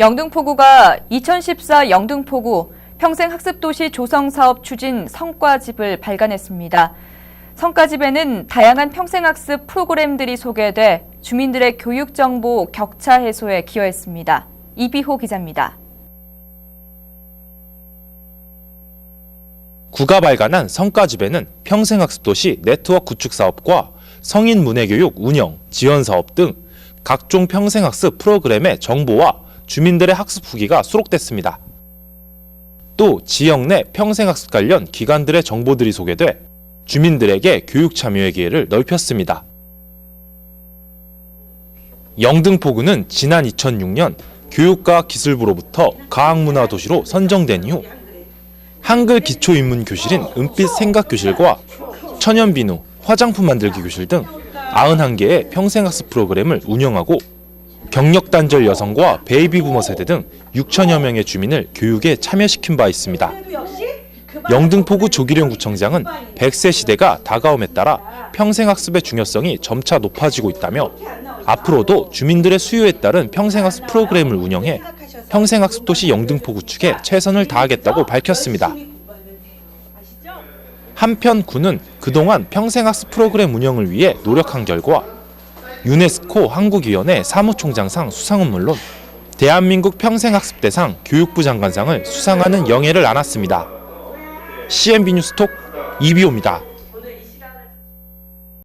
영등포구가 2014 영등포구 평생학습도시 조성사업 추진 성과집을 발간했습니다. 성과집에는 다양한 평생학습 프로그램들이 소개돼 주민들의 교육 정보 격차 해소에 기여했습니다. 이비호 기자입니다. 구가 발간한 성과집에는 평생학습도시 네트워크 구축 사업과 성인 문해교육 운영, 지원 사업 등 각종 평생학습 프로그램의 정보와 주민들의 학습 후기가 수록됐습니다. 또 지역 내 평생학습 관련 기관들의 정보들이 소개돼 주민들에게 교육 참여의 기회를 넓혔습니다. 영등포구는 지난 2006년 교육과 기술부로부터 과학문화 도시로 선정된 이후 한글 기초인문교실인 은빛 생각 교실과 천연 비누, 화장품 만들기 교실 등 91개의 평생학습 프로그램을 운영하고 경력 단절 여성과 베이비 부머 세대 등 6천여 명의 주민을 교육에 참여시킨 바 있습니다. 영등포구 조기령 구청장은 100세 시대가 다가옴에 따라 평생학습의 중요성이 점차 높아지고 있다며 앞으로도 주민들의 수요에 따른 평생학습 프로그램을 운영해 평생학습 도시 영등포 구축에 최선을 다하겠다고 밝혔습니다. 한편 구는 그동안 평생학습 프로그램 운영을 위해 노력한 결과 유네스코 한국위원회 사무총장상 수상은 물론 대한민국 평생학습대상 교육부 장관상을 수상하는 영예를 안았습니다. CNB 뉴스톡 이비호입니다.